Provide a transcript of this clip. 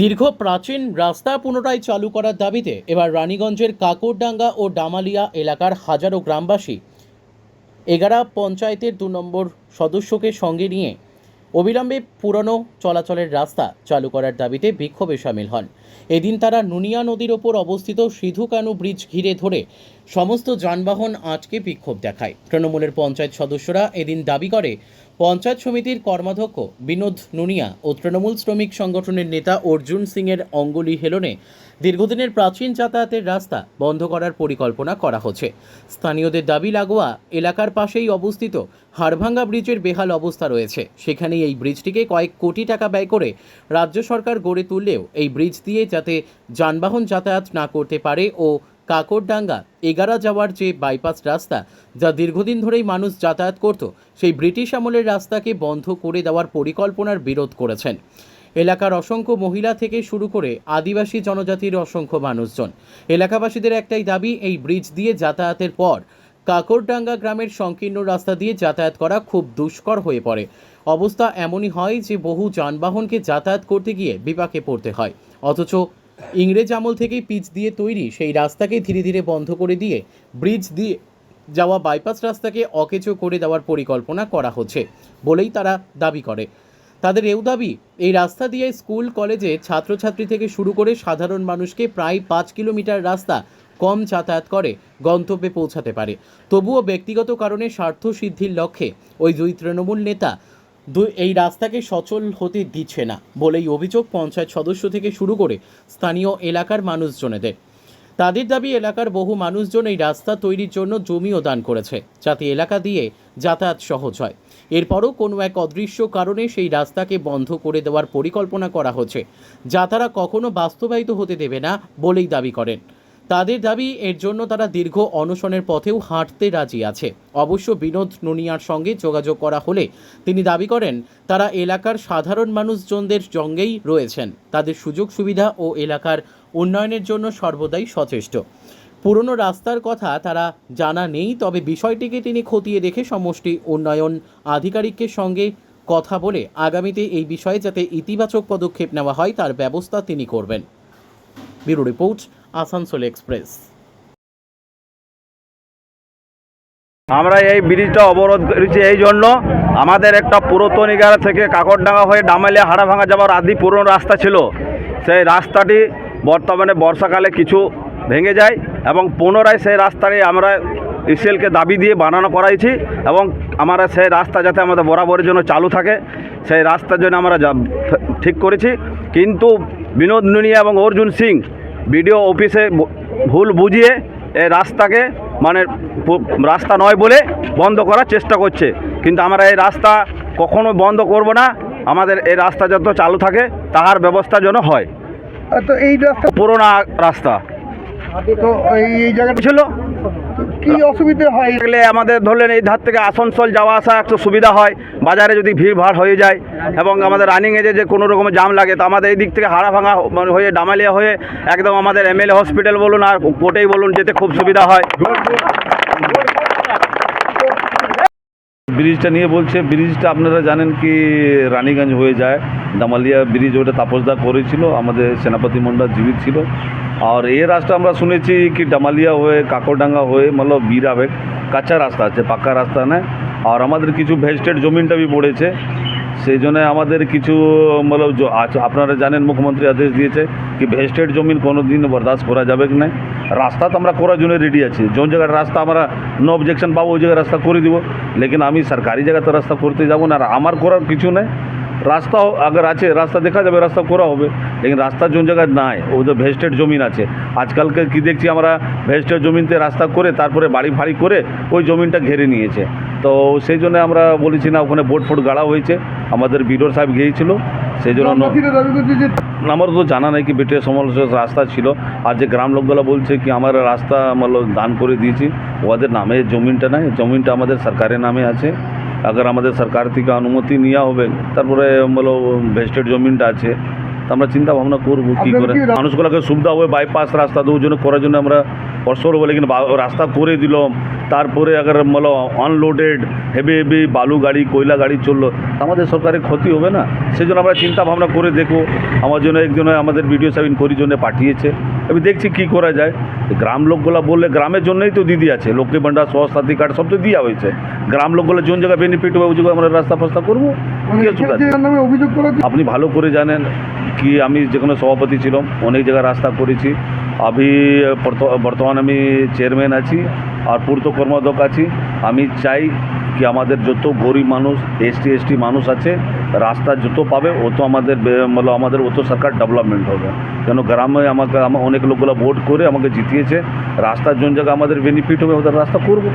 দীর্ঘ প্রাচীন রাস্তা পুনরায় চালু করার দাবিতে এবার রানীগঞ্জের কাকরডাঙ্গা ও ডামালিয়া এলাকার হাজারো গ্রামবাসী এগারা পঞ্চায়েতের দু নম্বর সদস্যকে সঙ্গে নিয়ে অবিলম্বে পুরনো চলাচলের রাস্তা চালু করার দাবিতে বিক্ষোভে সামিল হন। এদিন তারা নুনিয়া নদীর ওপর অবস্থিত সিধু কানু ব্রিজ ঘিরে ধরে সমস্ত যানবাহন আটকে বিক্ষোভ দেখায়। তৃণমূলের পঞ্চায়েত সদস্যরা এদিন দাবি করে, পঞ্চায়েত সমিতির কর্মাধ্যক্ষ বিনোদ নুনিয়া ও তৃণমূল শ্রমিক সংগঠনের নেতা অর্জুন সিংয়ের অঙ্গুলি হেলনে দীর্ঘদিনের প্রাচীন যাতায়াতের রাস্তা বন্ধ করার পরিকল্পনা করা হচ্ছে। স্থানীয়দের দাবি, লাগোয়া এলাকার পাশেই অবস্থিত হাড়ভাঙ্গা ব্রিজের বেহাল অবস্থা রয়েছে। সেখানে এই ব্রিজটিকে কয়েক কোটি টাকা ব্যয় করে রাজ্য সরকার গড়ে তুললেও এই ব্রিজ দিয়ে যাতে যানবাহন যাতায়াত না করতে পারে ও কাকরডাঙ্গা, এগারা যাওয়ার যে বাইপাস রাস্তা, যা দীর্ঘদিন ধরেই মানুষ যাতায়াত করত, সেই ব্রিটিশ আমলের রাস্তাকে বন্ধ করে দেওয়ার পরিকল্পনার বিরোধ করেছেন। এলাকার অসংখ্য মহিলা থেকে শুরু করে আদিবাসী জনজাতির অসংখ্য মানুষজন। এলাকাবাসীদের একটাই দাবি, এই ব্রিজ দিয়ে যাতায়াতের পর কাকরডাঙ্গা গ্রামের সংকীর্ণ রাস্তা দিয়ে যাতায়াত করা খুব দুষ্কর হয়ে পড়ে। অবস্থা এমনই হয় যে বহু যানবাহনকে যাতায়াত করতে গিয়ে বিপাকে পড়তে হয়। অথচ ইংরেজ আমল থেকেই পিচ দিয়ে তৈরি, সেই রাস্তাকে ধীরে ধীরে বন্ধ করে দিয়ে ব্রিজ দিয়ে যাওয়া বাইপাস রাস্তাকে অকেচো করে দেওয়ার পরিকল্পনা করা হচ্ছে বলেই তারা দাবি করে। তাদের এও দাবি, এই রাস্তা দিয়ে স্কুল, কলেজে ছাত্রছাত্রী থেকে শুরু করে সাধারণ মানুষকে প্রায় পাঁচ কিলোমিটার রাস্তা কম যাতায়াত করে, গন্তব্যে পৌঁছাতে পারে। তবুও ব্যক্তিগত কারণে স্বার্থ সিদ্ধির লক্ষ্যে ওই দুই তৃণমূল নেতা দুই এই রাস্তাকে সচল হতে দিচ্ছে না বলেই অভিযোগ পঞ্চায়েত সদস্য থেকে শুরু করে স্থানীয় এলাকার মানুষজনেদের। তাদের দাবি, এলাকার বহু মানুষজন এই রাস্তা তৈরির জন্য জমিও দান করেছে, যাতে এলাকা দিয়ে যাতায়াত সহজ হয়। এরপরও কোনো এক অদৃশ্য কারণে সেই রাস্তাকে বন্ধ করে দেওয়ার পরিকল্পনা করা হচ্ছে, যা তারা কখনো বাস্তবায়িত হতে দেবে না বলেই দাবি করেন। তাদের দাবি, এর জন্য তারা দীর্ঘ অনশনের পথেও হাঁটতে রাজি আছে। অবশ্য বিনোদ নুনিয়ার সঙ্গে যোগাযোগ করা হলে তিনি দাবি করেন, তারা এলাকার সাধারণ মানুষজনদের সঙ্গেই রয়েছেন। তাদের সুযোগ সুবিধা ও এলাকার উন্নয়নের জন্য সর্বদাই সচেষ্ট। পুরনো রাস্তার কথা তারা জানা নেই, তবে বিষয়টিকে তিনি খতিয়ে দেখে সমষ্টি উন্নয়ন আধিকারিকের সঙ্গে কথা বলে আগামীতে এই বিষয়ে যাতে ইতিবাচক পদক্ষেপ নেওয়া হয়, তার ব্যবস্থা তিনি করবেন। Bureau report Asansol express. আমরা এই ব্রিজটা অবরোধ করেছি এই জন্য। আমাদের একটা পুরাতন এগারা থেকে কাকরডাঙ্গা হয়ে ডামালিয়া হাড়াভাঙা যাওয়ার আদি পুরনো রাস্তা ছিল। সেই রাস্তাটি বর্তমানে বর্ষাকালে কিছু ভেঙে যায় এবং পুনরায় সেই রাস্তাটি আমরা ইসিএলকে দাবি দিয়ে বানানো করাইছি এবং আমরা সেই রাস্তা যাতে আমাদের বরাবরের জন্য চালু থাকে, সেই রাস্তার জন্য আমরা ঠিক করেছি। কিন্তু বিনোদ নুনিয়া এবং অর্জুন সিং বিডিও অফিসে ভুল বুঝিয়ে এ রাস্তাকে মানে রাস্তা নয় বলে বন্ধ করার চেষ্টা করছে। কিন্তু আমরা এই রাস্তা কখনো বন্ধ করব না। আমাদের এই রাস্তা যত চালু থাকে তাহার ব্যবস্থা যেন হয়। তো এই রাস্তা পুরোনো রাস্তা। তো এই এই জায়গাটা ছিল? কি অসুবিধে হয়? এগুলো আমাদের ধরলেন এই ধার থেকে আসানসোল যাওয়া আসা একটু সুবিধা হয় বাজারে যদি ভিড় ভাড় হয়ে যায় এবং আমাদের রানিং এজে যে কোনো রকমের জাম লাগে তো আমাদের এই দিক থেকে হাড়া ভাঙা হয়ে ডামালিয়া হয়ে একদম আমাদের এমএলএ হসপিটাল বলুন আর কোর্টেই বলুন যেতে খুব সুবিধা হয়। ব্রিজটা নিয়ে বলছে, ব্রিজটা আপনারা জানেন কি রানীগঞ্জ হয়ে যায়। দামালিয়া ব্রিজ, ওটা তাপসদা করেছিল, আমাদের সেনাপতি মন্ডল জীবিত ছিল। আর এ রাস্তা আমরা শুনেছি কি ডামালিয়া হয়ে, কাকরডাঙ্গা হয়ে, মতলব বীর আবেগ কাঁচা রাস্তা আছে, পাকা রাস্তা নেয়। আর আমাদের কিছু ভেজিটেড জমিনটা পড়েছে। সেই জন্য আমাদের কিছু, মতলব জ- আপনারা জানেন মুখ্যমন্ত্রী আদেশ দিয়েছে কি ভেস্টেড জমিন কোনো দিন বরদাস্ত করা যাবে কি না রাস্তা তো আমরা করার জন্য রেডি আছি। যে জায়গার রাস্তা আমরা নো অবজেকশন পাবো, ওই জায়গায় রাস্তা করে দিব। লেকিন আমি সরকারি জায়গাতে রাস্তা করতে যাব না, আর আমার করার কিছু নেই। রাস্তা আগার আছে রাস্তা দেখা যাবে রাস্তা করা হবে। লেকিন রাস্তা যোন জায়গায় নাই ও তো ভেস্টেড জমিন আছে। আজকালকে কি দেখছি আমরা ভেস্টেড জমিনতে রাস্তা করে তারপরে বাড়ি ফাড়ি করে ওই জমিনটা ঘেরে নিয়েছে। তো সেই জন্য আমরা বলেছি না ওখানে বোট ফোট গাড়া হয়েছে। আমাদের বিডোর সাহেব গিয়েছিল সেই জন্য আমার তো জানা নাই কি বেটে সমালোচক রাস্তা ছিল। আর যে গ্রাম লোকগুলো বলছে কি আমার রাস্তা মতলব দান করে দিয়েছি। ওদের নামে জমিনটা নাই জমিনটা আমাদের সরকারের নামে আছে। আগার আমাদের সরকার থেকে অনুমতি নেওয়া হবে তারপরে বলো ভেস্টেড জমিনটা আছে তো আমরা চিন্তা ভাবনা করব কী করে। মানুষগুলোকে সুবিধা হবে বাইপাস রাস্তা ওই জন্য করার জন্য আমরা কষ্ট করব লেকিন বা- রাস্তা করে দিলাম। তারপরে আগার মতলব আনলোডেড হেভি হেভি বালু গাড়ি কয়লা গাড়ি চলল। আমাদের সরকারের ক্ষতি হবে না। সেই জন্য আমরা চিন্তা ভাবনা করে দেখো আমার জন্য একজন আমাদের ভিডিও সাহেব ইনকোয়ারির জন্য পাঠিয়েছে। আমি দেখছি কি করা যায়। গ্রাম লোকগুলো বললে গ্রামের জন্যই তো দিদি আছে। লক্ষ্মী ভাণ্ডার সহস্তাতি কার্ড সব তো দেওয়া হয়েছে। গ্রাম লোকগুলো যোন জায়গায় বেনিফিট হবে ওই জায়গায় আমরা রাস্তা ফাস্তা করব? মানে আপনি ভালো করে জানেন। কি আমি যেখানে সভাপতি ছিলাম, অনেক জায়গায় রাস্তা করেছি। আমি, বর্ত- বর্তমান আমি চেয়ারম্যান আছি আর পূর্ত কর্মাধ্যক্ষ আছি। আমি চাই কি আমাদের যত গরিব মানুষ, এসটি এসটি মানুষ আছে, রাস্তা যত পাবে, অত আমাদের মানে আমাদের অত সরকার ডেভেলপমেন্ট হবে। কেন গ্রামে আমাকে আমার অনেক লোকগুলো ভোট করে আমাকে জিতিয়েছে, রাস্তার জন জায়গায় আমাদের বেনিফিট হবে, ওদের রাস্তা করব।